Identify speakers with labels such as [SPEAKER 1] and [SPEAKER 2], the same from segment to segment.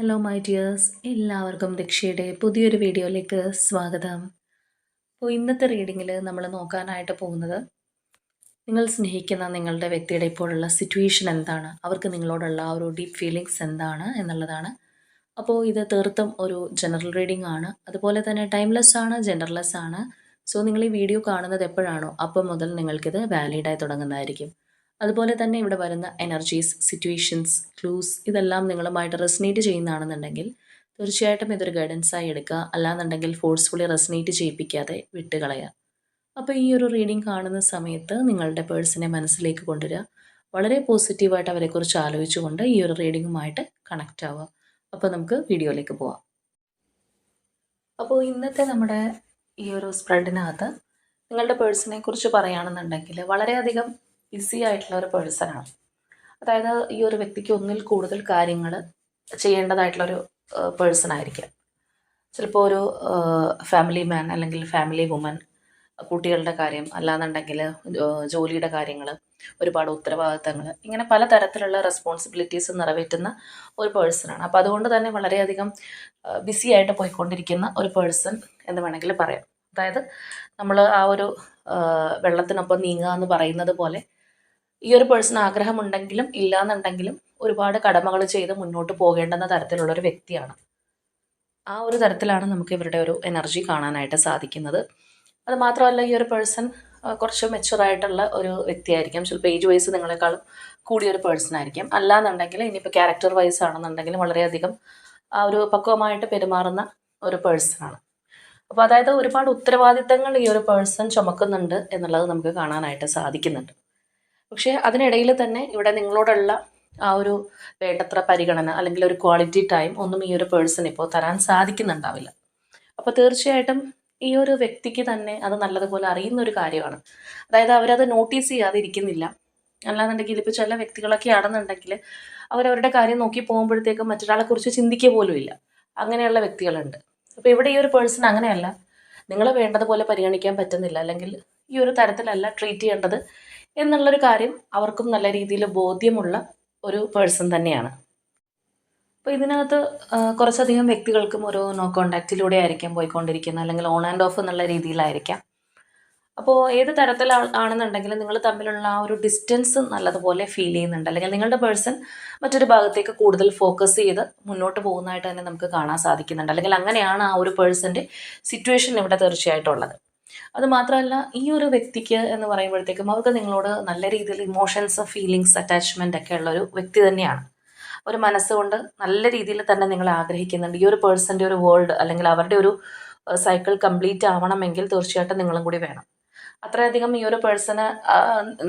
[SPEAKER 1] hello my dears എല്ലാവർക്കും ദക്ഷയുടെ പുതിയൊരു വീഡിയോയിലേക്ക് സ്വാഗതം അപ്പോൾ ഇന്നത്തെ റീഡിങ്ങിൽ നമ്മൾ നോക്കാനായിട്ട് പോകുന്നത് നിങ്ങൾ സ്നേഹിക്കുന്ന നിങ്ങളുടെ വ്യക്തിയുടെ ഇപ്പോഴുള്ള സിറ്റുവേഷൻ എന്താണ് അവർക്ക് നിങ്ങളോടുള്ള ആ ഒരു ഡീപ്പ് ഫീലിങ്സ് എന്താണ് എന്നുള്ളതാണ് അപ്പോൾ ഇത് തീർത്തും ഒരു ജനറൽ റീഡിംഗ് ആണ് അതുപോലെ തന്നെ ടൈംലെസ് ആണ് ജെൻഡർലെസ് ആണ് സോ നിങ്ങൾ ഈ വീഡിയോ കാണുന്നത് എപ്പോഴാണോ അപ്പം മുതൽ നിങ്ങൾക്കിത് വാലിഡായി തുടങ്ങുന്നതായിരിക്കും അതുപോലെ തന്നെ ഇവിടെ വരുന്ന എനർജീസ് സിറ്റുവേഷൻസ് ക്ലൂസ് ഇതെല്ലാം നിങ്ങളുമായിട്ട് റെസിനേറ്റ് ചെയ്യുന്നതാണെന്നുണ്ടെങ്കിൽ തീർച്ചയായിട്ടും ഇതൊരു ഗൈഡൻസായി എടുക്കുക അല്ലാന്നുണ്ടെങ്കിൽ ഫോഴ്സ്ഫുള്ളി റെസിനേറ്റ് ചെയ്യിപ്പിക്കാതെ വിട്ടുകളയുക അപ്പോൾ ഈ ഒരു റീഡിംഗ് കാണുന്ന സമയത്ത് നിങ്ങളുടെ പേഴ്സിനെ മനസ്സിലേക്ക് കൊണ്ടുവരിക വളരെ പോസിറ്റീവായിട്ട് അവരെക്കുറിച്ച് ആലോചിച്ചുകൊണ്ട് ഈ ഒരു റീഡിങ്ങുമായിട്ട് കണക്റ്റ് ആവുക അപ്പോൾ നമുക്ക് വീഡിയോയിലേക്ക് പോവാം അപ്പോൾ ഇന്നത്തെ നമ്മുടെ ഈ ഒരു സ്പ്രെഡിനകത്ത് നിങ്ങളുടെ പേഴ്സിനെ കുറിച്ച് പറയുകയാണെന്നുണ്ടെങ്കിൽ വളരെയധികം ബിസി ആയിട്ടുള്ള ഒരു ആണ് അതായത് ഈ ഒരു വ്യക്തിക്ക് ഒന്നിൽ കൂടുതൽ കാര്യങ്ങൾ ഒരു പേഴ്സൺ ആയിരിക്കാം ചിലപ്പോൾ ഒരു ഫാമിലി മാൻ അല്ലെങ്കിൽ ഫാമിലി വുമൻ കുട്ടികളുടെ കാര്യം അല്ലാന്നുണ്ടെങ്കിൽ ജോലിയുടെ കാര്യങ്ങൾ ഒരുപാട് ഉത്തരവാദിത്തങ്ങൾ ഇങ്ങനെ പല തരത്തിലുള്ള റെസ്പോൺസിബിലിറ്റീസ് നിറവേറ്റുന്ന ഒരു പേഴ്സണാണ് അപ്പോൾ അതുകൊണ്ട് തന്നെ വളരെയധികം ബിസി ആയിട്ട് പോയിക്കൊണ്ടിരിക്കുന്ന ഒരു പേഴ്സൺ എന്ന് വേണമെങ്കിൽ പറയാം അതായത് നമ്മൾ ആ ഒരു വെള്ളത്തിനൊപ്പം നീങ്ങുക എന്ന് പറയുന്നത് പോലെ ഈ ഒരു പേഴ്സൺ ആഗ്രഹമുണ്ടെങ്കിലും ഇല്ലാന്നുണ്ടെങ്കിലും ഒരുപാട് കടമകൾ ചെയ്ത് മുന്നോട്ട് പോകേണ്ടെന്ന തരത്തിലുള്ള ഒരു വ്യക്തിയാണ് ആ ഒരു തരത്തിലാണ് നമുക്ക് ഇവരുടെ ഒരു എനർജി കാണാനായിട്ട് സാധിക്കുന്നത് അത് മാത്രമല്ല ഈ ഒരു പേഴ്സൺ കുറച്ച് മെച്ചുറായിട്ടുള്ള ഒരു വ്യക്തിയായിരിക്കും ചിലപ്പോൾ ഏജ് വൈസ് നിങ്ങളെക്കാളും കൂടിയൊരു പേഴ്സൺ ആയിരിക്കും അല്ലാന്നുണ്ടെങ്കിൽ ഇനിയിപ്പോൾ ക്യാരക്ടർ വൈസ് ആണെന്നുണ്ടെങ്കിലും വളരെയധികം ആ ഒരു പക്വമായിട്ട് പെരുമാറുന്ന ഒരു ആണ് അപ്പോൾ അതായത് ഒരുപാട് ഉത്തരവാദിത്തങ്ങൾ ഈ ഒരു പേഴ്സൺ ചുമക്കുന്നുണ്ട് എന്നുള്ളത് നമുക്ക് കാണാനായിട്ട് സാധിക്കുന്നുണ്ട് പക്ഷേ അതിനിടയിൽ തന്നെ ഇവിടെ നിങ്ങളോടുള്ള ആ ഒരു വേണ്ടത്ര പരിഗണന അല്ലെങ്കിൽ ഒരു ക്വാളിറ്റി ടൈം ഒന്നും ഈ ഒരു പേഴ്സൺ ഇപ്പോൾ തരാൻ സാധിക്കുന്നുണ്ടാവില്ല അപ്പോൾ തീർച്ചയായിട്ടും ഈ ഒരു വ്യക്തിക്ക് തന്നെ അത് നല്ലതുപോലെ അറിയുന്ന ഒരു കാര്യമാണ് അതായത് അവരത് നോട്ടീസ് ചെയ്യാതെ ഇരിക്കുന്നില്ല അല്ലാന്നുണ്ടെങ്കിൽ ഇപ്പോൾ ചില വ്യക്തികളൊക്കെ ആണെന്നുണ്ടെങ്കിൽ അവരവരുടെ കാര്യം നോക്കി പോകുമ്പോഴത്തേക്കും കുറിച്ച് ചിന്തിക്കുക പോലും ഇല്ല അങ്ങനെയുള്ള വ്യക്തികളുണ്ട് അപ്പോൾ ഇവിടെ ഈ ഒരു പേഴ്സൺ അങ്ങനെയല്ല നിങ്ങളെ വേണ്ടതുപോലെ പരിഗണിക്കാൻ പറ്റുന്നില്ല അല്ലെങ്കിൽ ഈ ഒരു തരത്തിലല്ല ട്രീറ്റ് ചെയ്യേണ്ടത് എന്നുള്ളൊരു കാര്യം അവർക്കും നല്ല രീതിയിൽ ബോധ്യമുള്ള ഒരു പേഴ്സൺ തന്നെയാണ് അപ്പോൾ ഇതിനകത്ത് കുറച്ചധികം വ്യക്തികൾക്കും ഒരു നോ കോണ്ടാക്റ്റിലൂടെ ആയിരിക്കാം പോയിക്കൊണ്ടിരിക്കുന്നത് അല്ലെങ്കിൽ ഓൺ ആൻഡ് ഓഫ് എന്നുള്ള രീതിയിലായിരിക്കാം അപ്പോൾ ഏത് തരത്തിലാണെന്നുണ്ടെങ്കിൽ നിങ്ങൾ തമ്മിലുള്ള ആ ഒരു ഡിസ്റ്റൻസ് നല്ലതുപോലെ ഫീൽ ചെയ്യുന്നുണ്ട് അല്ലെങ്കിൽ നിങ്ങളുടെ പേഴ്സൺ മറ്റൊരു ഭാഗത്തേക്ക് കൂടുതൽ ഫോക്കസ് ചെയ്ത് മുന്നോട്ട് പോകുന്നതായിട്ട് തന്നെ നമുക്ക് കാണാൻ സാധിക്കുന്നുണ്ട് അല്ലെങ്കിൽ അങ്ങനെയാണ് ആ ഒരു പേഴ്സൻ്റെ സിറ്റുവേഷൻ ഇവിടെ തീർച്ചയായിട്ടും ഉള്ളത് അതുമാത്രമല്ല ഈ ഒരു വ്യക്തിക്ക് എന്ന് പറയുമ്പോഴത്തേക്കും അവർക്ക് നിങ്ങളോട് നല്ല രീതിയിൽ ഇമോഷൻസ് ഫീലിങ്സ് അറ്റാച്ച്മെൻ്റ് ഒക്കെ ഉള്ള ഒരു വ്യക്തി തന്നെയാണ് ഒരു മനസ്സുകൊണ്ട് നല്ല രീതിയിൽ തന്നെ നിങ്ങൾ ആഗ്രഹിക്കുന്നുണ്ട് ഈ ഒരു പേഴ്സൻ്റെ ഒരു വേൾഡ് അല്ലെങ്കിൽ അവരുടെ ഒരു സൈക്കിൾ കംപ്ലീറ്റ് ആവണമെങ്കിൽ തീർച്ചയായിട്ടും നിങ്ങളും കൂടി വേണം അത്രയധികം ഈ ഒരു പേഴ്സണ്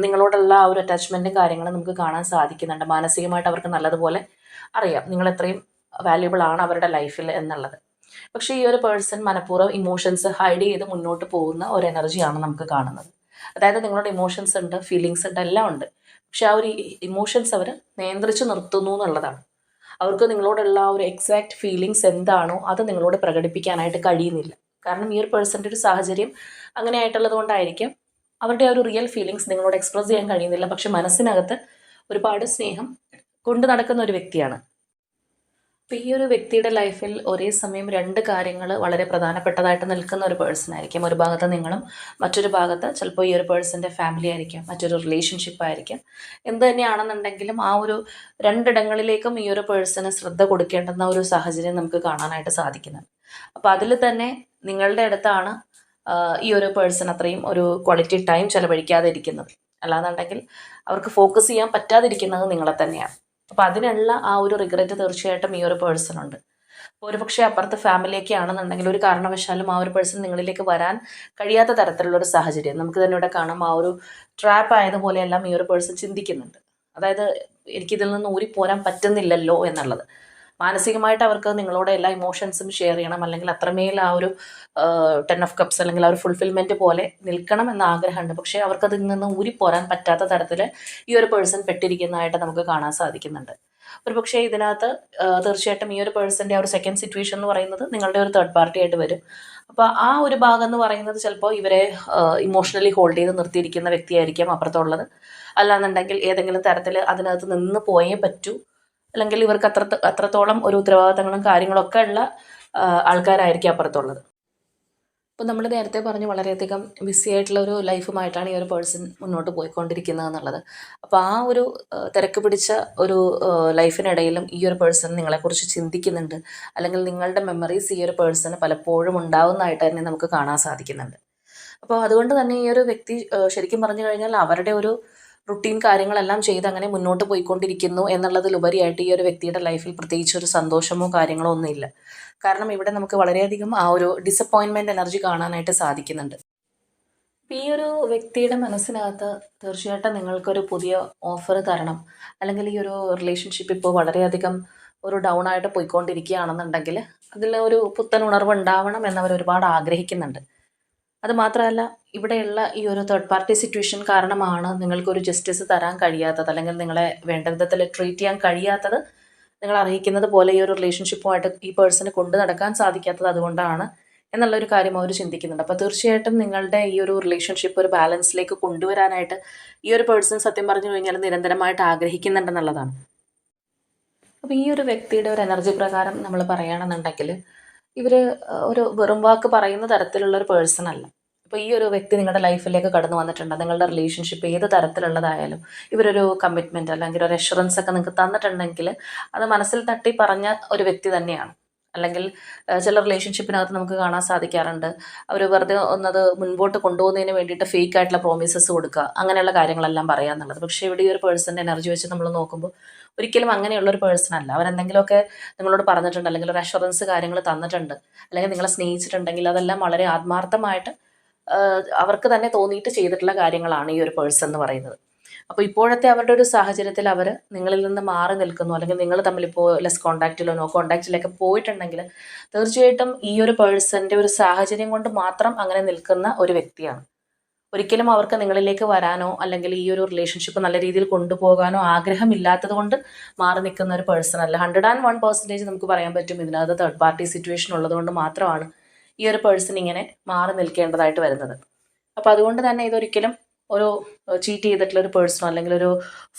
[SPEAKER 1] നിങ്ങളോടുള്ള ആ ഒരു അറ്റാച്ച്മെൻറ്റും കാര്യങ്ങളും നമുക്ക് കാണാൻ സാധിക്കുന്നുണ്ട് മാനസികമായിട്ട് അവർക്ക് നല്ലതുപോലെ അറിയാം നിങ്ങൾ എത്രയും വാല്യുബിൾ ആണ് അവരുടെ ലൈഫിൽ എന്നുള്ളത് പക്ഷേ ഈ ഒരു പേഴ്സൺ മനഃപൂർവ്വം ഇമോഷൻസ് ഹൈഡ് ചെയ്ത് മുന്നോട്ട് പോകുന്ന ഒരു എനർജിയാണ് നമുക്ക് കാണുന്നത് അതായത് നിങ്ങളുടെ ഇമോഷൻസ് ഉണ്ട് ഫീലിങ്സ് ഉണ്ട് എല്ലാം ഉണ്ട് പക്ഷെ ആ ഒരു ഇമോഷൻസ് അവർ നിയന്ത്രിച്ച് നിർത്തുന്നു എന്നുള്ളതാണ് അവർക്ക് നിങ്ങളോടുള്ള ആ ഒരു എക്സാക്ട് ഫീലിങ്സ് എന്താണോ അത് നിങ്ങളോട് പ്രകടിപ്പിക്കാനായിട്ട് കഴിയുന്നില്ല കാരണം ഈ ഒരു പേഴ്സൻ്റെ ഒരു സാഹചര്യം അങ്ങനെ ആയിട്ടുള്ളത് കൊണ്ടായിരിക്കും അവരുടെ ആ ഒരു റിയൽ ഫീലിങ്സ് നിങ്ങളോട് എക്സ്പ്രസ് ചെയ്യാൻ കഴിയുന്നില്ല പക്ഷെ മനസ്സിനകത്ത് ഒരുപാട് സ്നേഹം കൊണ്ടു നടക്കുന്ന ഒരു വ്യക്തിയാണ് ഇപ്പം ഈ ഒരു വ്യക്തിയുടെ ലൈഫിൽ ഒരേ സമയം രണ്ട് കാര്യങ്ങൾ വളരെ പ്രധാനപ്പെട്ടതായിട്ട് നിൽക്കുന്ന ഒരു പേഴ്സൺ ആയിരിക്കും ഒരു ഭാഗത്ത് നിങ്ങളും മറ്റൊരു ഭാഗത്ത് ചിലപ്പോൾ ഈ ഒരു പേഴ്സൻ്റെ ഫാമിലി ആയിരിക്കാം മറ്റൊരു റിലേഷൻഷിപ്പ് ആയിരിക്കാം എന്ത് തന്നെയാണെന്നുണ്ടെങ്കിലും ആ ഒരു രണ്ടിടങ്ങളിലേക്കും ഈ ഒരു പേഴ്സണ് ശ്രദ്ധ കൊടുക്കേണ്ടുന്ന ഒരു സാഹചര്യം നമുക്ക് കാണാനായിട്ട് സാധിക്കുന്നുണ്ട് അപ്പോൾ അതിൽ തന്നെ നിങ്ങളുടെ അടുത്താണ് ഈ ഒരു പേഴ്സൺ അത്രയും ഒരു ക്വാളിറ്റി ടൈം ചിലവഴിക്കാതെ ഇരിക്കുന്നത് അല്ലാന്നുണ്ടെങ്കിൽ അവർക്ക് ഫോക്കസ് ചെയ്യാൻ പറ്റാതിരിക്കുന്നത് നിങ്ങളെ തന്നെയാണ് അപ്പൊ അതിനുള്ള ആ ഒരു റിഗ്രറ്റ് തീർച്ചയായിട്ടും ഈ ഒരു ഉണ്ട് അപ്പോൾ ഒരുപക്ഷെ അപ്പുറത്തെ ഫാമിലിയൊക്കെ ആണെന്നുണ്ടെങ്കിൽ ഒരു കാരണവശാലും ആ ഒരു പേഴ്സൺ നിങ്ങളിലേക്ക് വരാൻ കഴിയാത്ത തരത്തിലുള്ള ഒരു സാഹചര്യം നമുക്ക് തന്നെ ഇവിടെ കാണാം ആ ഒരു ട്രാപ്പ് ആയതുപോലെയെല്ലാം ഈ ഒരു പേഴ്സൺ ചിന്തിക്കുന്നുണ്ട് അതായത് എനിക്കിതിൽ നിന്ന് ഊരി പോരാൻ പറ്റുന്നില്ലല്ലോ എന്നുള്ളത് മാനസികമായിട്ട് അവർക്ക് നിങ്ങളോട് എല്ലാ ഇമോഷൻസും ഷെയർ ചെയ്യണം അല്ലെങ്കിൽ അത്രമേൽ ആ ഒരു ടെൻ ഓഫ് കപ്സ് അല്ലെങ്കിൽ ആ ഒരു ഫുൾഫിൽമെൻറ്റ് പോലെ നിൽക്കണം എന്ന ആഗ്രഹമുണ്ട് പക്ഷേ അവർക്കതിൽ നിന്ന് ഊരിപ്പോരാൻ പറ്റാത്ത തരത്തിൽ ഈ ഒരു പേഴ്സൺ പെട്ടിരിക്കുന്നതായിട്ട് നമുക്ക് കാണാൻ സാധിക്കുന്നുണ്ട് ഒരു പക്ഷേ ഇതിനകത്ത് തീർച്ചയായിട്ടും ഈ ഒരു പേഴ്സൻ്റെ ആ ഒരു സെക്കൻഡ് സിറ്റുവേഷൻ എന്ന് പറയുന്നത് നിങ്ങളുടെ ഒരു തേർഡ് പാർട്ടി ആയിട്ട് വരും അപ്പോൾ ആ ഒരു ഭാഗം എന്ന് പറയുന്നത് ചിലപ്പോൾ ഇവരെ ഇമോഷണലി ഹോൾഡ് ചെയ്ത് നിർത്തിയിരിക്കുന്ന വ്യക്തിയായിരിക്കാം അപ്പുറത്തുള്ളത് അല്ലാന്നുണ്ടെങ്കിൽ ഏതെങ്കിലും തരത്തിൽ അതിനകത്ത് നിന്ന് പോയേ പറ്റൂ അല്ലെങ്കിൽ ഇവർക്ക് അത്ര അത്രത്തോളം ഒരു ഉത്തരവാദിത്തങ്ങളും കാര്യങ്ങളൊക്കെ ഉള്ള ആൾക്കാരായിരിക്കും അപ്പുറത്തുള്ളത് അപ്പോൾ നമ്മൾ നേരത്തെ പറഞ്ഞു വളരെയധികം ബിസി ആയിട്ടുള്ള ഒരു ലൈഫുമായിട്ടാണ് ഈ ഒരു പേഴ്സൺ മുന്നോട്ട് പോയിക്കൊണ്ടിരിക്കുന്നത് എന്നുള്ളത് അപ്പോൾ ആ ഒരു തിരക്ക് പിടിച്ച ഒരു ലൈഫിനിടയിലും ഈ ഒരു പേഴ്സൺ നിങ്ങളെക്കുറിച്ച് ചിന്തിക്കുന്നുണ്ട് അല്ലെങ്കിൽ നിങ്ങളുടെ മെമ്മറീസ് ഈ ഒരു പേഴ്സണ് പലപ്പോഴും ഉണ്ടാവുന്നതായിട്ട് തന്നെ നമുക്ക് കാണാൻ സാധിക്കുന്നുണ്ട് അപ്പോൾ അതുകൊണ്ട് തന്നെ ഈ ഒരു വ്യക്തി ശരിക്കും പറഞ്ഞു കഴിഞ്ഞാൽ അവരുടെ ഒരു റുട്ടീൻ കാര്യങ്ങളെല്ലാം ചെയ്ത് അങ്ങനെ മുന്നോട്ട് പോയിക്കൊണ്ടിരിക്കുന്നു എന്നുള്ളതിലുപരിയായിട്ട് ഈ ഒരു വ്യക്തിയുടെ ലൈഫിൽ പ്രത്യേകിച്ച് ഒരു സന്തോഷമോ കാര്യങ്ങളോ ഒന്നുമില്ല കാരണം ഇവിടെ നമുക്ക് വളരെയധികം ആ ഒരു ഡിസപ്പോയിൻമെന്റ് എനർജി കാണാനായിട്ട് സാധിക്കുന്നുണ്ട് ഈ ഒരു വ്യക്തിയുടെ മനസ്സിനകത്ത് തീർച്ചയായിട്ടും നിങ്ങൾക്കൊരു പുതിയ ഓഫർ തരണം അല്ലെങ്കിൽ ഈ ഒരു റിലേഷൻഷിപ്പ് ഇപ്പോൾ വളരെയധികം ഒരു ഡൗൺ ആയിട്ട് പോയിക്കൊണ്ടിരിക്കുകയാണെന്നുണ്ടെങ്കിൽ അതിൽ ഒരു പുത്തൻ ഉണർവ് ഉണ്ടാവണം എന്നവർ ഒരുപാട് ആഗ്രഹിക്കുന്നുണ്ട് അതുമാത്രമല്ല ഇവിടെയുള്ള ഈ ഒരു തേർഡ് പാർട്ടി സിറ്റുവേഷൻ കാരണമാണ് നിങ്ങൾക്കൊരു ജസ്റ്റിസ് തരാൻ കഴിയാത്തത് അല്ലെങ്കിൽ നിങ്ങളെ വേണ്ട വിധത്തിൽ ട്രീറ്റ് ചെയ്യാൻ കഴിയാത്തത് നിങ്ങൾ അറിയിക്കുന്നത് പോലെ ഈ ഒരു റിലേഷൻഷിപ്പുമായിട്ട് ഈ പേഴ്സണെ കൊണ്ടു നടക്കാൻ സാധിക്കാത്തത് അതുകൊണ്ടാണ് എന്നുള്ള ഒരു കാര്യം അവർ ചിന്തിക്കുന്നുണ്ട് അപ്പോൾ തീർച്ചയായിട്ടും നിങ്ങളുടെ ഈ ഒരു റിലേഷൻഷിപ്പ് ഒരു ബാലൻസിലേക്ക് കൊണ്ടുവരാനായിട്ട് ഈ ഒരു പേഴ്സൺ സത്യം പറഞ്ഞു കഴിഞ്ഞാൽ നിരന്തരമായിട്ട് ആഗ്രഹിക്കുന്നുണ്ടെന്നുള്ളതാണ് അപ്പോൾ ഈ ഒരു വ്യക്തിയുടെ ഒരു എനർജി പ്രകാരം നമ്മൾ പറയുകയാണെന്നുണ്ടെങ്കിൽ ഇവർ ഒരു വെറും വാക്ക് പറയുന്ന തരത്തിലുള്ള ഒരു പേഴ്സൺ അല്ല ഇപ്പോൾ ഈ ഒരു വ്യക്തി നിങ്ങളുടെ ലൈഫിലേക്ക് കടന്നു വന്നിട്ടുണ്ട് നിങ്ങളുടെ റിലേഷൻഷിപ്പ് ഏത് തരത്തിലുള്ളതായാലും ഇവരൊരു കമ്മിറ്റ്മെൻറ്റ് അല്ലെങ്കിൽ ഒരു അഷുറൻസ് ഒക്കെ നിങ്ങൾക്ക് തന്നിട്ടുണ്ടെങ്കിൽ അത് മനസ്സിൽ തട്ടി പറഞ്ഞ ഒരു വ്യക്തി തന്നെയാണ് അല്ലെങ്കിൽ ചില റിലേഷൻഷിപ്പിനകത്ത് നമുക്ക് കാണാൻ സാധിക്കാറുണ്ട് അവർ വെറുതെ ഒന്നത് മുൻപോട്ട് കൊണ്ടുപോകുന്നതിന് വേണ്ടിയിട്ട് ഫേക്ക് ആയിട്ടുള്ള പ്രോമിസസ് കൊടുക്കുക അങ്ങനെയുള്ള കാര്യങ്ങളെല്ലാം പറയുക എന്നുള്ളത് പക്ഷേ ഇവിടെ ഈ ഒരു പേഴ്സൻ്റെ എനർജി വെച്ച് നമ്മൾ നോക്കുമ്പോൾ ഒരിക്കലും അങ്ങനെയുള്ള ഒരു പേഴ്സൺ അല്ല അവരെന്തെങ്കിലുമൊക്കെ നിങ്ങളോട് പറഞ്ഞിട്ടുണ്ട് അല്ലെങ്കിൽ ഒരു അഷുറൻസ് കാര്യങ്ങൾ തന്നിട്ടുണ്ട് അല്ലെങ്കിൽ നിങ്ങളെ സ്നേഹിച്ചിട്ടുണ്ടെങ്കിൽ അതെല്ലാം വളരെ ആത്മാർത്ഥമായിട്ട് അവർക്ക് തന്നെ തോന്നിയിട്ട് ചെയ്തിട്ടുള്ള കാര്യങ്ങളാണ് ഈ ഒരു പേഴ്സൺ എന്ന് പറയുന്നത് അപ്പോൾ ഇപ്പോഴത്തെ അവരുടെ ഒരു സാഹചര്യത്തിൽ അവർ നിങ്ങളിൽ നിന്ന് മാറി നിൽക്കുന്നു അല്ലെങ്കിൽ നിങ്ങൾ തമ്മിൽ ഇപ്പോൾ ലെസ് കോണ്ടാക്റ്റിലോ നോ കോണ്ടാക്റ്റിലൊക്കെ പോയിട്ടുണ്ടെങ്കിൽ തീർച്ചയായിട്ടും ഈ ഒരു പേഴ്സൻ്റെ ഒരു സാഹചര്യം കൊണ്ട് മാത്രം അങ്ങനെ നിൽക്കുന്ന ഒരു വ്യക്തിയാണ് ഒരിക്കലും അവർക്ക് നിങ്ങളിലേക്ക് വരാനോ അല്ലെങ്കിൽ ഈ ഒരു റിലേഷൻഷിപ്പ് നല്ല രീതിയിൽ കൊണ്ടുപോകാനോ ആഗ്രഹമില്ലാത്തത് കൊണ്ട് മാറി നിൽക്കുന്ന ഒരു പേഴ്സൺ അല്ല ഹൺഡ്രഡ് ആൻഡ് വൺ പെർസെൻറ്റേജ് നമുക്ക് പറയാൻ പറ്റും ഇതിനകത്ത് തേർഡ് പാർട്ടി സിറ്റുവേഷൻ ഉള്ളത് കൊണ്ട് മാത്രമാണ് ഈ ഒരു പേഴ്സൺ ഇങ്ങനെ മാറി നിൽക്കേണ്ടതായിട്ട് വരുന്നത് അപ്പോൾ അതുകൊണ്ട് തന്നെ ഇതൊരിക്കലും ഒരു ചീറ്റ് ചെയ്തിട്ടുള്ള ഒരു പേഴ്സണോ അല്ലെങ്കിൽ ഒരു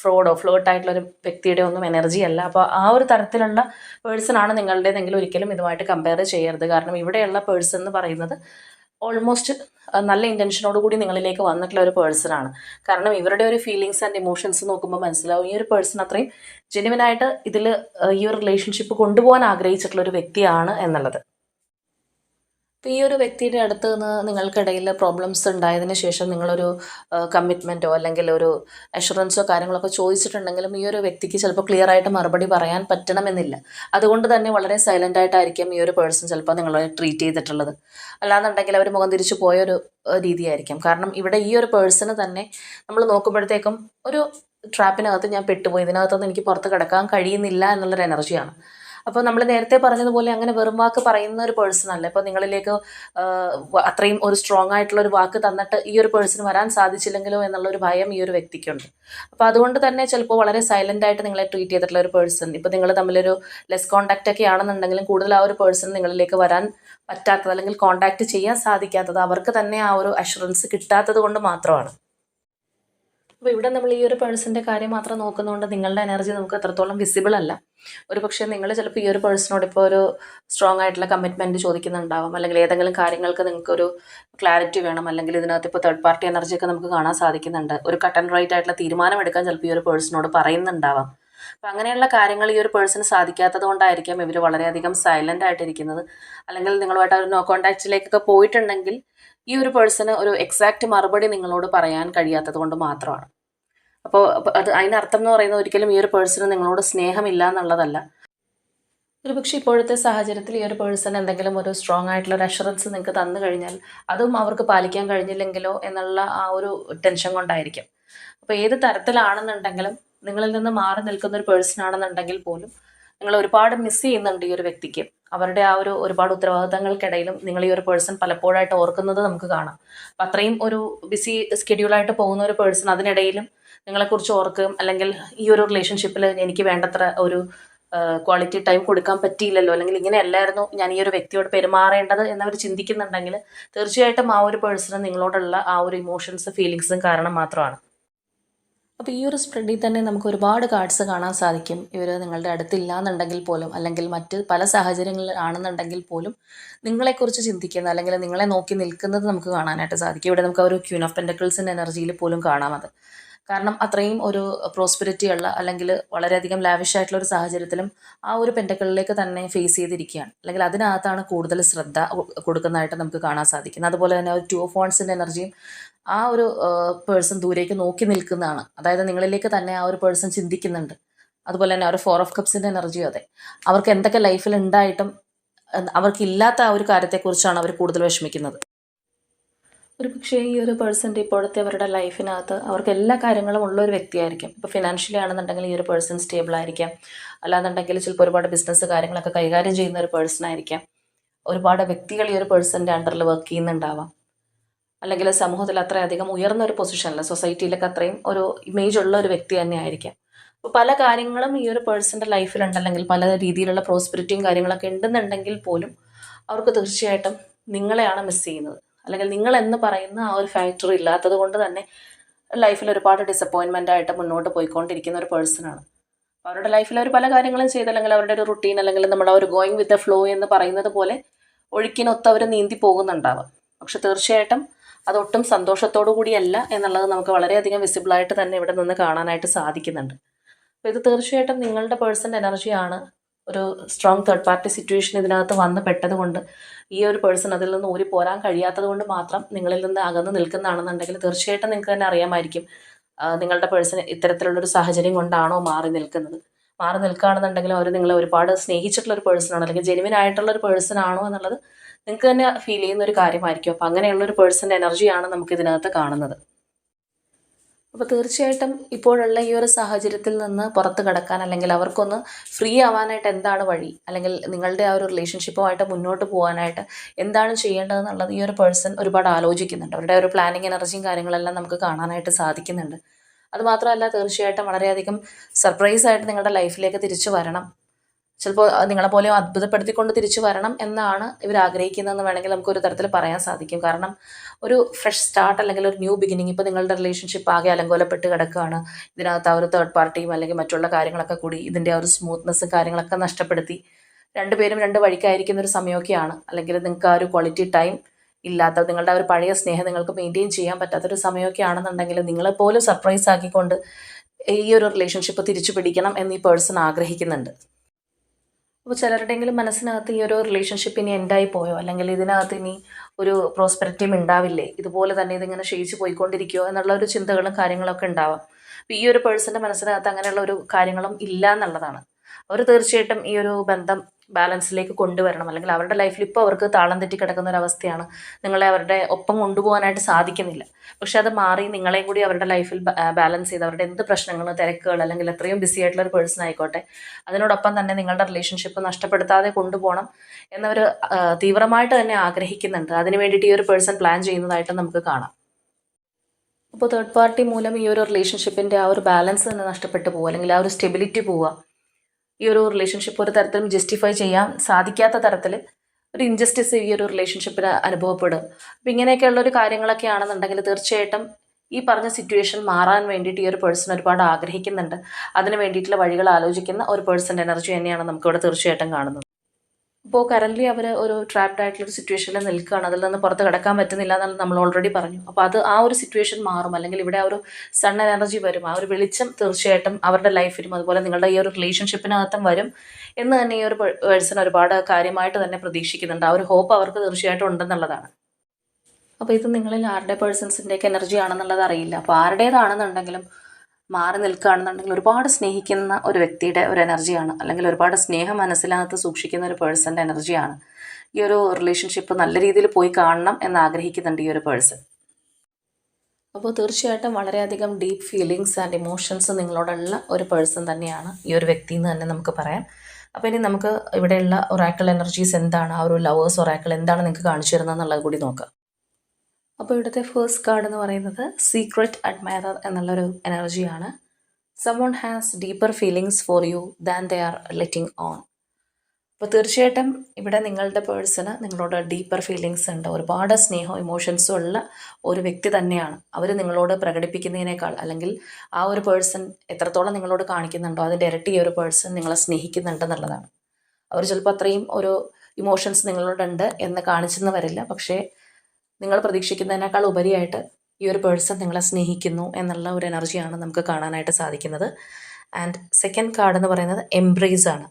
[SPEAKER 1] ഫ്രോഡോ ഫ്ലോട്ട് ആയിട്ടുള്ള ഒരു വ്യക്തിയുടെ ഒന്നും എനർജി അല്ല അപ്പോൾ ആ ഒരു തരത്തിലുള്ള പേഴ്സൺ ആണ് നിങ്ങളുടേതെങ്കിൽ ഒരിക്കലും ഇതുമായിട്ട് കമ്പയർ ചെയ്യരുത് കാരണം ഇവിടെയുള്ള പേഴ്സൺ എന്ന് പറയുന്നത് ഓൾമോസ്റ്റ് നല്ല ഇൻറ്റൻഷനോട് കൂടി നിങ്ങളിലേക്ക് വന്നിട്ടുള്ള ഒരു ആണ് കാരണം ഇവരുടെ ഒരു ഫീലിങ്സ് ആൻഡ് ഇമോഷൻസ് നോക്കുമ്പോൾ മനസ്സിലാവും ഈ ഒരു പേഴ്സൺ അത്രയും ജെനുവിനായിട്ട് ഇതിൽ ഈ ഒരു റിലേഷൻഷിപ്പ് കൊണ്ടുപോകാൻ ആഗ്രഹിച്ചിട്ടുള്ള ഒരു വ്യക്തിയാണ് എന്നുള്ളത് ഈ ഒരു വ്യക്തിയുടെ അടുത്ത് നിന്ന് നിങ്ങൾക്കിടയിൽ പ്രോബ്ലംസ് ഉണ്ടായതിനു ശേഷം നിങ്ങളൊരു കമ്മിറ്റ്മെൻറ്റോ അല്ലെങ്കിൽ ഒരു അഷുറൻസോ കാര്യങ്ങളൊക്കെ ചോദിച്ചിട്ടുണ്ടെങ്കിലും ഈ ഒരു വ്യക്തിക്ക് ചിലപ്പോൾ ക്ലിയർ ആയിട്ട് മറുപടി പറയാൻ പറ്റണമെന്നില്ല അതുകൊണ്ട് തന്നെ വളരെ സൈലൻ്റ് ആയിട്ടായിരിക്കും ഈ ഒരു പേഴ്സൺ ചിലപ്പോൾ നിങ്ങളെ ട്രീറ്റ് ചെയ്തിട്ടുള്ളത് അല്ലാന്നുണ്ടെങ്കിൽ അവർ മുഖം തിരിച്ചു പോയൊരു രീതിയായിരിക്കും കാരണം ഇവിടെ ഈ ഒരു പേഴ്സണ് തന്നെ നമ്മൾ നോക്കുമ്പോഴത്തേക്കും ഒരു ട്രാപ്പിനകത്ത് ഞാൻ പെട്ടുപോയി ഇതിനകത്തുനിന്ന് എനിക്ക് പുറത്ത് കിടക്കാൻ കഴിയുന്നില്ല എന്നുള്ളൊരു എനർജിയാണ് അപ്പോൾ നമ്മൾ നേരത്തെ പറഞ്ഞതുപോലെ അങ്ങനെ വെറും വാക്ക് പറയുന്ന ഒരു പേഴ്സൺ അല്ല ഇപ്പോൾ നിങ്ങളിലേക്ക് അത്രയും ഒരു സ്ട്രോങ് ആയിട്ടുള്ള ഒരു വാക്ക് തന്നിട്ട് ഈ ഒരു പേഴ്സൺ വരാൻ സാധിച്ചില്ലെങ്കിലോ എന്നുള്ള ഒരു ഭയം ഈ ഒരു വ്യക്തിക്കുണ്ട് അപ്പോൾ അതുകൊണ്ട് തന്നെ ചിലപ്പോൾ വളരെ സൈലൻ്റ് ആയിട്ട് നിങ്ങളെ ട്രീറ്റ് ചെയ്തിട്ടുള്ള ഒരു പേഴ്സൺ ഇപ്പോൾ നിങ്ങൾ തമ്മിലൊരു ലെസ് കോണ്ടാക്ട് ഒക്കെ ആണെന്നുണ്ടെങ്കിലും കൂടുതൽ ആ ഒരു പേഴ്സൺ നിങ്ങളിലേക്ക് വരാൻ പറ്റാത്തത് അല്ലെങ്കിൽ കോണ്ടാക്ട് ചെയ്യാൻ സാധിക്കാത്തത് അവർക്ക് തന്നെ ആ ഒരു അഷുറൻസ് കിട്ടാത്തത് കൊണ്ട് മാത്രമാണ് അപ്പോൾ ഇവിടെ നമ്മൾ ഈ ഒരു പേഴ്സൻ്റെ കാര്യം മാത്രം നോക്കുന്നതുകൊണ്ട് നിങ്ങളുടെ എനർജി നമുക്ക് അത്രത്തോളം വിസിബിൾ അല്ല ഒരു പക്ഷേ നിങ്ങൾ ചിലപ്പോൾ ഈ ഒരു പേഴ്സണോട് ഇപ്പോൾ ഒരു സ്ട്രോങ് ആയിട്ടുള്ള കമ്മിറ്റ്മെൻറ്റ് ചോദിക്കുന്നുണ്ടാവും അല്ലെങ്കിൽ ഏതെങ്കിലും കാര്യങ്ങൾക്ക് നിങ്ങൾക്കൊരു ക്ലാരിറ്റി വേണം അല്ലെങ്കിൽ ഇതിനകത്ത് ഇപ്പോൾ തേർഡ് പാർട്ടി എനർജിയൊക്കെ നമുക്ക് കാണാൻ സാധിക്കുന്നുണ്ട് ഒരു കട്ട് ആൻഡ് റൈറ്റ് ആയിട്ടുള്ള തീരുമാനമെടുക്കാൻ ചിലപ്പോൾ ഈ ഒരു പേഴ്സണോട് പറയുന്നുണ്ടാവാം അപ്പം അങ്ങനെയുള്ള കാര്യങ്ങൾ ഈ ഒരു പേഴ്സൺ സാധിക്കാത്തത് കൊണ്ടായിരിക്കാം ഇവർ വളരെയധികം സൈലൻ്റ് ആയിട്ടിരിക്കുന്നത് അല്ലെങ്കിൽ നിങ്ങളുമായിട്ട് ഒരു നോ കോണ്ടാക്റ്റിലേക്കൊക്കെ പോയിട്ടുണ്ടെങ്കിൽ ഈ ഒരു പേഴ്സണ് ഒരു എക്സാക്റ്റ് മറുപടി നിങ്ങളോട് പറയാൻ കഴിയാത്തത് കൊണ്ട് മാത്രമാണ് അപ്പോൾ അത് അതിനർത്ഥം എന്ന് പറയുന്നത് ഒരിക്കലും ഈ ഒരു പേഴ്സണ് നിങ്ങളോട് സ്നേഹമില്ല എന്നുള്ളതല്ല ഒരു പക്ഷേ ഇപ്പോഴത്തെ സാഹചര്യത്തിൽ ഈ ഒരു പേഴ്സൺ എന്തെങ്കിലും ഒരു സ്ട്രോങ് ആയിട്ടുള്ള ഒരു അഷുറൻസ് നിങ്ങൾക്ക് തന്നു കഴിഞ്ഞാൽ അതും അവർക്ക് പാലിക്കാൻ കഴിഞ്ഞില്ലെങ്കിലോ എന്നുള്ള ആ ഒരു ടെൻഷൻ കൊണ്ടായിരിക്കും അപ്പോൾ ഏത് തരത്തിലാണെന്നുണ്ടെങ്കിലും നിങ്ങളിൽ നിന്ന് മാറി നിൽക്കുന്ന ഒരു പേഴ്സൺ ആണെന്നുണ്ടെങ്കിൽ പോലും നിങ്ങൾ ഒരുപാട് മിസ് ചെയ്യുന്നുണ്ട് ഈ ഒരു വ്യക്തിക്ക് അവരുടെ ആ ഒരു ഒരുപാട് ഉത്തരവാദിത്തങ്ങൾക്കിടയിലും നിങ്ങൾ ഈ ഒരു പേഴ്സൺ പലപ്പോഴായിട്ട് ഓർക്കുന്നത് നമുക്ക് കാണാം അപ്പം അത്രയും ഒരു ബിസി സ്കെഡ്യൂളായിട്ട് പോകുന്ന ഒരു പേഴ്സൺ അതിനിടയിലും നിങ്ങളെക്കുറിച്ച് ഓർക്കുകയും അല്ലെങ്കിൽ ഈ ഒരു റിലേഷൻഷിപ്പിൽ എനിക്ക് വേണ്ടത്ര ഒരു ക്വാളിറ്റി ടൈം കൊടുക്കാൻ പറ്റിയില്ലല്ലോ അല്ലെങ്കിൽ ഇങ്ങനെയല്ലായിരുന്നു ഞാൻ ഈ ഒരു വ്യക്തിയോട് പെരുമാറേണ്ടത് എന്നവർ ചിന്തിക്കുന്നുണ്ടെങ്കിൽ തീർച്ചയായിട്ടും ആ ഒരു പേഴ്സണ് നിങ്ങളോടുള്ള ആ ഒരു ഇമോഷൻസ് ഫീലിങ്സും കാരണം മാത്രമാണ് അപ്പോൾ ഈ ഒരു സ്പ്രെഡിൽ തന്നെ നമുക്ക് ഒരുപാട് കാർഡ്സ് കാണാൻ സാധിക്കും ഇവർ നിങ്ങളുടെ അടുത്തില്ല എന്നുണ്ടെങ്കിൽ പോലും അല്ലെങ്കിൽ മറ്റ് പല സാഹചര്യങ്ങളിൽ ആണെന്നുണ്ടെങ്കിൽ പോലും നിങ്ങളെക്കുറിച്ച് ചിന്തിക്കുന്ന അല്ലെങ്കിൽ നിങ്ങളെ നോക്കി നിൽക്കുന്നത് നമുക്ക് കാണാനായിട്ട് സാധിക്കും ഇവിടെ നമുക്ക് ഒരു ക്യൂൻ ഓഫ് പെൻഡക്കിൾസിൻ്റെ എനർജിയിൽ പോലും കാണാം അത് കാരണം അത്രയും ഒരു പ്രോസ്പെരിറ്റി ഉള്ള അല്ലെങ്കിൽ വളരെയധികം ലാവിഷായിട്ടുള്ള ഒരു സാഹചര്യത്തിലും ആ ഒരു പെൻറ്റക്കളിലേക്ക് തന്നെ ഫേസ് ചെയ്തിരിക്കുകയാണ് അല്ലെങ്കിൽ അതിനകത്താണ് കൂടുതൽ ശ്രദ്ധ കൊടുക്കുന്നതായിട്ട് നമുക്ക് കാണാൻ സാധിക്കുന്നത് അതുപോലെ തന്നെ ഒരു ടു ഓഫ് ഫോൺസിൻ്റെ എനർജിയും ആ ഒരു പേഴ്സൺ ദൂരേക്ക് നോക്കി നിൽക്കുന്നതാണ് അതായത് നിങ്ങളിലേക്ക് തന്നെ ആ ഒരു പേഴ്സൺ ചിന്തിക്കുന്നുണ്ട് അതുപോലെ തന്നെ ഒരു ഫോർ ഓഫ് കപ്സിൻ്റെ എനർജി അതെ അവർക്ക് എന്തൊക്കെ ലൈഫിൽ ഉണ്ടായിട്ടും അവർക്കില്ലാത്ത ആ ഒരു കാര്യത്തെക്കുറിച്ചാണ് അവർ കൂടുതൽ വിഷമിക്കുന്നത് ഒരു പക്ഷേ ഈ ഒരു പേഴ്സൻ്റെ ഇപ്പോഴത്തെ അവരുടെ ലൈഫിനകത്ത് അവർക്ക് എല്ലാ കാര്യങ്ങളും ഉള്ള ഒരു വ്യക്തിയായിരിക്കും ഇപ്പോൾ ഫിനാൻഷ്യലി ആണെന്നുണ്ടെങ്കിൽ ഈ ഒരു പേഴ്സൺ സ്റ്റേബിൾ ആയിരിക്കാം അല്ലാന്നുണ്ടെങ്കിൽ ചിലപ്പോൾ ഒരുപാട് ബിസിനസ് കാര്യങ്ങളൊക്കെ കൈകാര്യം ചെയ്യുന്ന ഒരു പേഴ്സൺ ആയിരിക്കാം ഒരുപാട് വ്യക്തികൾ ഈ ഒരു പേഴ്സൻ്റെ അണ്ടറിൽ വർക്ക് ചെയ്യുന്നുണ്ടാവാം അല്ലെങ്കിൽ സമൂഹത്തിൽ അത്രയധികം ഉയർന്ന ഒരു പൊസിഷനില്ല സൊസൈറ്റിയിലൊക്കെ അത്രയും ഒരു ഇമേജ് ഉള്ള ഒരു വ്യക്തി തന്നെ ആയിരിക്കാം അപ്പോൾ പല കാര്യങ്ങളും ഈ ഒരു പേഴ്സൻ്റെ ലൈഫിലുണ്ട് അല്ലെങ്കിൽ പല രീതിയിലുള്ള പ്രോസ്പെരിറ്റിയും കാര്യങ്ങളൊക്കെ ഉണ്ടെന്നുണ്ടെങ്കിൽ പോലും അവർക്ക് തീർച്ചയായിട്ടും നിങ്ങളെയാണ് മിസ് ചെയ്യുന്നത് അല്ലെങ്കിൽ നിങ്ങൾ എന്ന് പറയുന്ന ആ ഒരു ഫാക്ടറി ഇല്ലാത്തത് കൊണ്ട് തന്നെ ലൈഫിൽ ഒരുപാട് ഡിസപ്പോയിൻമെൻ്റ് ആയിട്ട് മുന്നോട്ട് പോയിക്കൊണ്ടിരിക്കുന്ന ഒരു പേഴ്സണാണ് അവരുടെ ലൈഫിൽ അവർ പല കാര്യങ്ങളും ചെയ്ത് അല്ലെങ്കിൽ അവരുടെ ഒരു റുട്ടീൻ അല്ലെങ്കിൽ നമ്മുടെ ഒരു ഗോയിങ് വിത്ത് ദ ഫ്ലോ എന്ന് പറയുന്നത് പോലെ ഒഴുക്കിനൊത്ത് അവർ നീന്തി പോകുന്നുണ്ടാവാം പക്ഷെ തീർച്ചയായിട്ടും അതൊട്ടും സന്തോഷത്തോടു കൂടിയല്ല എന്നുള്ളത് നമുക്ക് വളരെയധികം വിസിബിളായിട്ട് തന്നെ ഇവിടെ നിന്ന് കാണാനായിട്ട് സാധിക്കുന്നുണ്ട് അപ്പോൾ ഇത് തീർച്ചയായിട്ടും നിങ്ങളുടെ പേഴ്സണൽ എനർജിയാണ് ഒരു സ്ട്രോങ് തേർഡ് പാർട്ടി സിറ്റുവേഷൻ ഇതിനകത്ത് വന്ന് പെട്ടതുകൊണ്ട് ഈ ഒരു പേഴ്സൺ അതിൽ നിന്ന് ഊരി പോരാൻ കഴിയാത്തത് കൊണ്ട് മാത്രം നിങ്ങളിൽ നിന്ന് അകന്ന് നിൽക്കുന്നതാണെന്നുണ്ടെങ്കിൽ തീർച്ചയായിട്ടും നിങ്ങൾക്ക് തന്നെ അറിയാമായിരിക്കും നിങ്ങളുടെ പേഴ്സൺ ഇത്തരത്തിലുള്ളൊരു സാഹചര്യം കൊണ്ടാണോ മാറി നിൽക്കുന്നത് മാറി നിൽക്കുകയാണെന്നുണ്ടെങ്കിൽ അവർ നിങ്ങളെ ഒരുപാട് സ്നേഹിച്ചിട്ടുള്ള ഒരു പേഴ്സൺ ആണോ അല്ലെങ്കിൽ ജെനുവിൻ ആയിട്ടുള്ള ഒരു പേഴ്സൺ ആണോ എന്നുള്ളത് നിങ്ങൾക്ക് തന്നെ ഫീൽ ചെയ്യുന്ന ഒരു കാര്യമായിരിക്കും അപ്പോൾ അങ്ങനെയുള്ളൊരു പേഴ്സൻ്റെ എനർജിയാണ് നമുക്ക് ഇതിനകത്ത് കാണുന്നത് അപ്പോൾ തീർച്ചയായിട്ടും ഇപ്പോഴുള്ള ഈ ഒരു സാഹചര്യത്തിൽ നിന്ന് പുറത്ത് കിടക്കാൻ അല്ലെങ്കിൽ അവർക്കൊന്ന് ഫ്രീ ആവാനായിട്ട് എന്താണ് വഴി അല്ലെങ്കിൽ നിങ്ങളുടെ ആ ഒരു റിലേഷൻഷിപ്പുമായിട്ട് മുന്നോട്ട് പോകാനായിട്ട് എന്താണ് ചെയ്യേണ്ടതെന്നുള്ളത് ഈ ഒരു പേഴ്സൺ ഒരുപാട് ആലോചിക്കുന്നുണ്ട് അവരുടെ ഒരു പ്ലാനിങ് എനർജിയും കാര്യങ്ങളെല്ലാം നമുക്ക് കാണാനായിട്ട് സാധിക്കുന്നുണ്ട് അതുമാത്രമല്ല തീർച്ചയായിട്ടും വളരെയധികം സർപ്രൈസ് ആയിട്ട് നിങ്ങളുടെ ലൈഫിലേക്ക് തിരിച്ചു വരണം ചിലപ്പോൾ നിങ്ങളെ പോലെ അത്ഭുതപ്പെടുത്തിക്കൊണ്ട് തിരിച്ചു വരണം എന്നാണ് ഇവർ ആഗ്രഹിക്കുന്നതെന്ന് വേണമെങ്കിൽ നമുക്ക് ഒരു തരത്തിൽ പറയാൻ സാധിക്കും കാരണം ഒരു ഫ്രഷ് സ്റ്റാർട്ട് അല്ലെങ്കിൽ ഒരു ന്യൂ ബിഗിനിങ് ഇപ്പോൾ നിങ്ങളുടെ റിലേഷൻഷിപ്പ് ആകെ അലങ്കോലപ്പെട്ട് കിടക്കുകയാണ് ഇതിനകത്ത് ആ ഒരു തേർഡ് പാർട്ടിയും അല്ലെങ്കിൽ മറ്റുള്ള കാര്യങ്ങളൊക്കെ കൂടി ഇതിൻ്റെ ആ ഒരു സ്മൂത്ത്നെസ്സും കാര്യങ്ങളൊക്കെ നഷ്ടപ്പെടുത്തി രണ്ടുപേരും രണ്ട് വഴിക്കായിരിക്കുന്ന ഒരു സമയമൊക്കെയാണ് അല്ലെങ്കിൽ നിങ്ങൾക്ക് ആ ഒരു ക്വാളിറ്റി ടൈം ഇല്ലാത്ത നിങ്ങളുടെ ഒരു പഴയ സ്നേഹം നിങ്ങൾക്ക് മെയിൻറ്റെയിൻ ചെയ്യാൻ പറ്റാത്തൊരു സമയമൊക്കെ ആണെന്നുണ്ടെങ്കിൽ നിങ്ങളെ പോലും സർപ്രൈസ് ആക്കിക്കൊണ്ട് ഈ ഒരു റിലേഷൻഷിപ്പ് തിരിച്ചു പിടിക്കണം എന്ന് ഈ പേഴ്സൺ ആഗ്രഹിക്കുന്നുണ്ട് അപ്പോൾ ചിലരുടെയെങ്കിലും മനസ്സിനകത്ത് ഈ ഒരു റിലേഷൻഷിപ്പ് ഇനി എൻഡായി പോയോ അല്ലെങ്കിൽ ഇതിനകത്ത് ഇനി ഒരു പ്രോസ്പെരിറ്റിയും ഉണ്ടാവില്ലേ ഇതുപോലെ തന്നെ ഇതിങ്ങനെ ക്ഷയിച്ച് പോയിക്കൊണ്ടിരിക്കുകയോ എന്നുള്ള ഒരു ചിന്തകളും കാര്യങ്ങളൊക്കെ ഉണ്ടാവാം അപ്പോൾ ഈ ഒരു പേഴ്സൻ്റെ മനസ്സിനകത്ത് അങ്ങനെയുള്ള ഒരു കാര്യങ്ങളും ഇല്ല എന്നുള്ളതാണ് അവർ തീർച്ചയായിട്ടും ഈ ഒരു ബന്ധം ബാലൻസിലേക്ക് കൊണ്ടുവരണം അല്ലെങ്കിൽ അവരുടെ ലൈഫിൽ ഇപ്പോൾ അവർക്ക് താളം തെറ്റി കിടക്കുന്ന ഒരു അവസ്ഥയാണ് നിങ്ങളെ അവരുടെ ഒപ്പം കൊണ്ടുപോകാനായിട്ട് സാധിക്കുന്നില്ല പക്ഷെ അത് മാറി നിങ്ങളെയും കൂടി അവരുടെ ലൈഫിൽ ബാലൻസ് ചെയ്ത് അവരുടെ എന്ത് പ്രശ്നങ്ങൾ തിരക്കുകൾ അല്ലെങ്കിൽ എത്രയും ബിസി ആയിട്ടുള്ള ഒരു പേഴ്സൺ ആയിക്കോട്ടെ അതിനോടൊപ്പം തന്നെ നിങ്ങളുടെ റിലേഷൻഷിപ്പ് നഷ്ടപ്പെടുത്താതെ കൊണ്ടുപോകണം എന്നവർ തീവ്രമായിട്ട് തന്നെ ആഗ്രഹിക്കുന്നുണ്ട് അതിന് വേണ്ടിയിട്ട് ഈ ഒരു പേഴ്സൺ പ്ലാൻ ചെയ്യുന്നതായിട്ട് നമുക്ക് കാണാം അപ്പോൾ തേർഡ് പാർട്ടി മൂലം ഈ ഒരു റിലേഷൻഷിപ്പിൻ്റെ ആ ഒരു ബാലൻസ് തന്നെ നഷ്ടപ്പെട്ടു പോകുക അല്ലെങ്കിൽ ആ ഒരു സ്റ്റെബിലിറ്റി പോവുക ഈ ഒരു റിലേഷൻഷിപ്പ് ഒരു തരത്തിലും ജസ്റ്റിഫൈ ചെയ്യാൻ സാധിക്കാത്ത തരത്തിൽ ഒരു ഇൻജസ്റ്റിസ് ഈ ഒരു റിലേഷൻഷിപ്പിന് അനുഭവപ്പെടും അപ്പം ഇങ്ങനെയൊക്കെയുള്ള ഒരു കാര്യങ്ങളൊക്കെ ആണെന്നുണ്ടെങ്കിൽ തീർച്ചയായിട്ടും ഈ പറഞ്ഞ സിറ്റുവേഷൻ മാറാൻ വേണ്ടിയിട്ട് ഈ ഒരു പേഴ്സൺ ഒരുപാട് ആഗ്രഹിക്കുന്നുണ്ട് അതിന് വേണ്ടിയിട്ടുള്ള വഴികൾ ആലോചിക്കുന്ന ഒരു പേഴ്സൻ്റെ എനർജി തന്നെയാണ് നമുക്കിവിടെ തീർച്ചയായിട്ടും കാണുന്നത് ഇപ്പോൾ കറൻ്റ്ലി അവർ ഒരു ട്രാപ്ഡ് ആയിട്ടുള്ള സിറ്റുവേഷനിൽ നിൽക്കുകയാണ് അതിൽ നിന്ന് പുറത്ത് കിടക്കാൻ പറ്റുന്നില്ല എന്നുള്ളത് നമ്മൾ ഓൾറെഡി പറഞ്ഞു അപ്പോൾ അത് ആ ഒരു സിറ്റുവേഷൻ മാറും അല്ലെങ്കിൽ ഇവിടെ ആ ഒരു സൺ എനർജി വരും ആ ഒരു വെളിച്ചം തീർച്ചയായിട്ടും അവരുടെ ലൈഫിലും അതുപോലെ നിങ്ങളുടെ ഈ ഒരു റിലേഷൻഷിപ്പിനകത്തും വരും എന്ന് തന്നെ ഈ ഒരു പേഴ്സൺ ഒരുപാട് കാര്യമായിട്ട് തന്നെ പ്രതീക്ഷിക്കുന്നുണ്ട് ആ ഒരു ഹോപ്പ് അവർക്ക് തീർച്ചയായിട്ടും ഉണ്ടെന്നുള്ളതാണ് അപ്പോൾ ഇത് നിങ്ങളിൽ ആരുടെ പേഴ്സൺസിൻ്റെയൊക്കെ എനർജി ആണെന്നുള്ളത് അറിയില്ല അപ്പോൾ ആരുടേതാണെന്നുണ്ടെങ്കിലും മാറി നിൽക്കുകയാണെന്നുണ്ടെങ്കിൽ ഒരുപാട് സ്നേഹിക്കുന്ന ഒരു വ്യക്തിയുടെ ഒരു എനർജിയാണ് അല്ലെങ്കിൽ ഒരുപാട് സ്നേഹം മനസ്സിലാകത്ത് സൂക്ഷിക്കുന്ന ഒരു പേഴ്സൻ്റെ എനർജിയാണ് ഈ ഒരു റിലേഷൻഷിപ്പ് നല്ല രീതിയിൽ പോയി കാണണം എന്ന് ആഗ്രഹിക്കുന്നുണ്ട് ഈ ഒരു പേഴ്സൺ അപ്പോൾ തീർച്ചയായിട്ടും വളരെയധികം ഡീപ്പ് ഫീലിങ്സ് ആൻഡ് ഇമോഷൻസ് നിങ്ങളോടുള്ള ഒരു പേഴ്സൺ തന്നെയാണ് ഈ ഒരു വ്യക്തി എന്ന് തന്നെ നമുക്ക് പറയാം അപ്പോൾ ഇനി നമുക്ക് ഇവിടെയുള്ള ഒറാക്കിൾ എനർജീസ് എന്താണ് ആ ഒരു ലവേഴ്സ് ഒറാക്കിൾ എന്താണ് നിങ്ങൾക്ക് കാണിച്ചു തരുന്നത് എന്നുള്ളത് കൂടി നോക്കാം അപ്പോൾ ഇവിടുത്തെ ഫേസ്റ്റ് കാർഡ് എന്ന് പറയുന്നത് സീക്രട്ട് അഡ്മയറർ എന്നുള്ളൊരു എനർജിയാണ് someone has deeper feelings for you than they are letting on അപ്പോൾ തീർച്ചയായിട്ടും ഇവിടെ നിങ്ങളുടെ പേഴ്സണ് നിങ്ങളോട് ഡീപ്പർ ഫീലിങ്സ് ഉണ്ട് ഒരുപാട് സ്നേഹവും ഇമോഷൻസും ഉള്ള ഒരു വ്യക്തി തന്നെയാണ് അവർ നിങ്ങളോട് പ്രകടിപ്പിക്കുന്നതിനേക്കാൾ അല്ലെങ്കിൽ ആ ഒരു പേഴ്സൺ എത്രത്തോളം നിങ്ങളോട് കാണിക്കുന്നുണ്ടോ അതിൻ്റെ ഇരട്ടി ഒരു പേഴ്സൺ നിങ്ങളെ സ്നേഹിക്കുന്നുണ്ടെന്നുള്ളതാണ് അവർ ചിലപ്പോൾ അത്രയും ഒരു ഇമോഷൻസ് നിങ്ങളോടുണ്ട് എന്ന് കാണിച്ചെന്ന് വരില്ല പക്ഷേ നിങ്ങൾ പ്രതീക്ഷിക്കുന്നതിനേക്കാൾ ഉപരിയായിട്ട് ഈ ഒരു പേഴ്സൺ നിങ്ങളെ സ്നേഹിക്കുന്നു എന്നുള്ള ഒരു എനർജിയാണ് നമുക്ക് കാണാനായിട്ട് സാധിക്കുന്നത് ആൻഡ് സെക്കൻഡ് കാർഡ് എന്ന് പറയുന്നത് എംബ്രേസ് ആണ്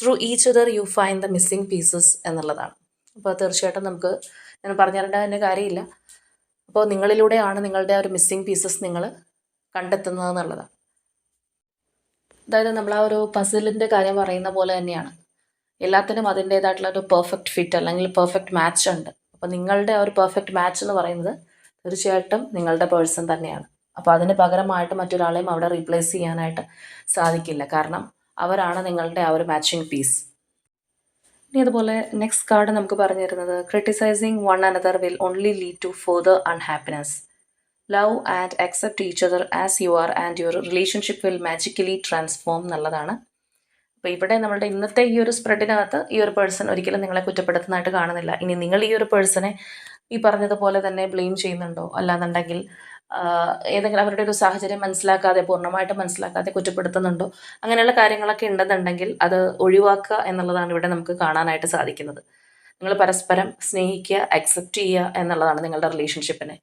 [SPEAKER 1] through each other you find the missing pieces എന്നുള്ളതാണ് അപ്പോൾ തീർച്ചയായിട്ടും നമുക്ക് ഞാൻ പറഞ്ഞു തരേണ്ട കാര്യമില്ല അപ്പോൾ നിങ്ങളിലൂടെയാണ് നിങ്ങളുടെ ഒരു മിസ്സിംഗ് പീസസ് നിങ്ങൾ കണ്ടെത്തുന്നത് എന്നുള്ളതാണ് അതായത് നമ്മൾ ആ ഒരു പസിലിൻ്റെ കാര്യം പറയുന്ന പോലെ തന്നെയാണ് എല്ലാത്തിനും അതിൻ്റേതായിട്ടുള്ള ഒരു പെർഫെക്റ്റ് ഫിറ്റ് അല്ലെങ്കിൽ പെർഫെക്റ്റ് മാച്ച് ഉണ്ട് അപ്പോൾ നിങ്ങളുടെ ഒരു പെർഫെക്റ്റ് മാച്ച് എന്ന് പറയുന്നത് തീർച്ചയായിട്ടും നിങ്ങളുടെ പേഴ്സൺ തന്നെയാണ് അപ്പോൾ അതിന് പകരമായിട്ട് മറ്റൊരാളെയും അവിടെ റീപ്ലേസ് ചെയ്യാനായിട്ട് സാധിക്കില്ല കാരണം അവരാണ് നിങ്ങളുടെ ആ ഒരു മാച്ചിങ് പീസ് ഇനി അതുപോലെ നെക്സ്റ്റ് കാർഡ് നമുക്ക് പറഞ്ഞു തരുന്നത് criticising one another will only lead to further unhappiness love and accept each other as you are and your relationship will magically transform എന്നുള്ളതാണ് അപ്പോൾ ഇവിടെ നമ്മളുടെ ഇന്നത്തെ ഈ ഒരു സ്പ്രെഡിനകത്ത് ഈ ഒരു പേഴ്സൺ ഒരിക്കലും നിങ്ങളെ കുറ്റപ്പെടുത്തുന്നതായിട്ട് കാണുന്നില്ല ഇനി നിങ്ങൾ ഈ ഒരു പേഴ്സണെ ഈ പറഞ്ഞതുപോലെ തന്നെ ബ്ലെയിം ചെയ്യുന്നുണ്ടോ അല്ലാന്നുണ്ടെങ്കിൽ ഏതെങ്കിലും അവരുടെ ഒരു സാഹചര്യം മനസ്സിലാക്കാതെ പൂർണ്ണമായിട്ട് മനസ്സിലാക്കാതെ കുറ്റപ്പെടുത്തുന്നുണ്ടോ അങ്ങനെയുള്ള കാര്യങ്ങളൊക്കെ ഉണ്ടെന്നുണ്ടെങ്കിൽ അത് ഒഴിവാക്കുക എന്നുള്ളതാണ് ഇവിടെ നമുക്ക് കാണാനായിട്ട് സാധിക്കുന്നത് നിങ്ങൾ പരസ്പരം സ്നേഹിക്കുക അക്സെപ്റ്റ് ചെയ്യുക എന്നുള്ളതാണ് നിങ്ങളുടെ റിലേഷൻഷിപ്പിനെ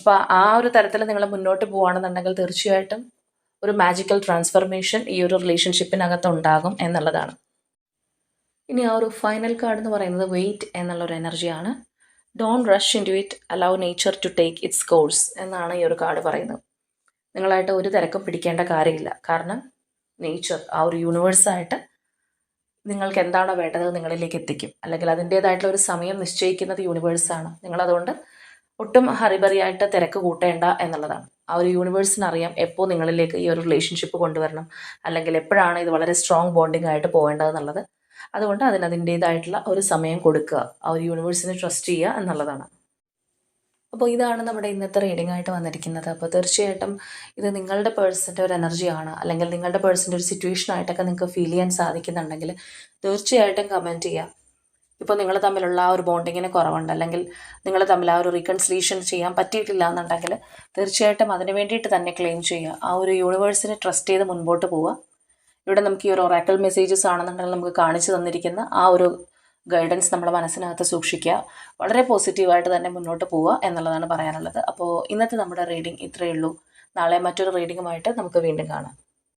[SPEAKER 1] അപ്പോൾ ആ ഒരു തരത്തിൽ നിങ്ങൾ മുന്നോട്ട് പോവുകയാണെന്നുണ്ടെങ്കിൽ തീർച്ചയായിട്ടും ഒരു മാജിക്കൽ ട്രാൻസ്ഫർമേഷൻ ഈ ഒരു റിലേഷൻഷിപ്പിനകത്ത് ഉണ്ടാകും എന്നുള്ളതാണ് ഇനി ആ ഒരു ഫൈനൽ കാർഡ് എന്ന് പറയുന്നത് വെയിറ്റ് എന്നുള്ളൊരു എനർജിയാണ് don't rush into it allow nature to take its course എന്നാണ് ഈ ഒരു കാർഡ് പറയുന്നത് നിങ്ങളായിട്ട് ഒരു തിരക്കും പിടിക്കേണ്ട കാര്യമില്ല കാരണം നേച്ചർ ആ ഒരു യൂണിവേഴ്സായിട്ട് നിങ്ങൾക്ക് എന്താണോ വേണ്ടത് നിങ്ങളിലേക്ക് എത്തിക്കും അല്ലെങ്കിൽ അതിൻ്റേതായിട്ടുള്ള ഒരു സമയം നിശ്ചയിക്കുന്നത് യൂണിവേഴ്സാണ് നിങ്ങളതുകൊണ്ട് ഒട്ടും ഹറിബറിയായിട്ട് തിരക്ക് കൂട്ടേണ്ട എന്നുള്ളതാണ് ആ ഒരു യൂണിവേഴ്സിന് അറിയാം എപ്പോൾ നിങ്ങളിലേക്ക് ഈ ഒരു റിലേഷൻഷിപ്പ് കൊണ്ടുവരണം അല്ലെങ്കിൽ എപ്പോഴാണ് ഇത് വളരെ സ്ട്രോങ് ബോണ്ടിങ് ആയിട്ട് പോകേണ്ടതെന്നുള്ളത് അതുകൊണ്ട് അതിന് അതിൻ്റെതായിട്ടുള്ള ഒരു സമയം കൊടുക്കുക ആ ഒരു യൂണിവേഴ്സിനെ ട്രസ്റ്റ് ചെയ്യുക എന്നുള്ളതാണ് അപ്പോൾ ഇതാണ് നമ്മുടെ ഇന്നത്തെ റീഡിംഗ് ആയിട്ട് വന്നിരിക്കുന്നത് അപ്പോൾ തീർച്ചയായിട്ടും ഇത് നിങ്ങളുടെ പേഴ്സൻ്റെ ഒരു എനർജിയാണ് അല്ലെങ്കിൽ നിങ്ങളുടെ പേഴ്സൻ്റെ ഒരു സിറ്റുവേഷൻ ആയിട്ടൊക്കെ നിങ്ങൾക്ക് ഫീൽ ചെയ്യാൻ സാധിക്കുന്നുണ്ടെങ്കിൽ തീർച്ചയായിട്ടും കമൻറ്റ് ചെയ്യുക ഇപ്പോൾ നിങ്ങൾ തമ്മിലുള്ള ആ ഒരു ബോണ്ടിങ്ങിന് കുറവുണ്ട് അല്ലെങ്കിൽ നിങ്ങൾ തമ്മിൽ ആ ഒരു റീകൺസിലേഷൻ ചെയ്യാൻ പറ്റിയിട്ടില്ല എന്നുണ്ടെങ്കിൽ തീർച്ചയായിട്ടും അതിന് വേണ്ടിയിട്ട് തന്നെ ക്ലെയിം ചെയ്യുക ആ ഒരു യൂണിവേഴ്സിനെ ട്രസ്റ്റ് ചെയ്ത് മുൻപോട്ട് പോവുക ഇവിടെ നമുക്ക് ഈ ഒരു ഒറാക്കൽ മെസ്സേജസ് ആണെന്നുണ്ടെങ്കിൽ നമുക്ക് കാണിച്ചു തന്നിരിക്കുന്ന ആ ഒരു ഗൈഡൻസ് നമ്മുടെ മനസ്സിനകത്ത് സൂക്ഷിക്കുക വളരെ പോസിറ്റീവായിട്ട് തന്നെ മുന്നോട്ട് പോവുക എന്നുള്ളതാണ് പറയാനുള്ളത് അപ്പോൾ ഇന്നത്തെ നമ്മുടെ റീഡിംഗ് ഇത്രയേ ഉള്ളൂ നാളെ മറ്റൊരു റീഡിങ്ങുമായിട്ട് നമുക്ക് വീണ്ടും കാണാം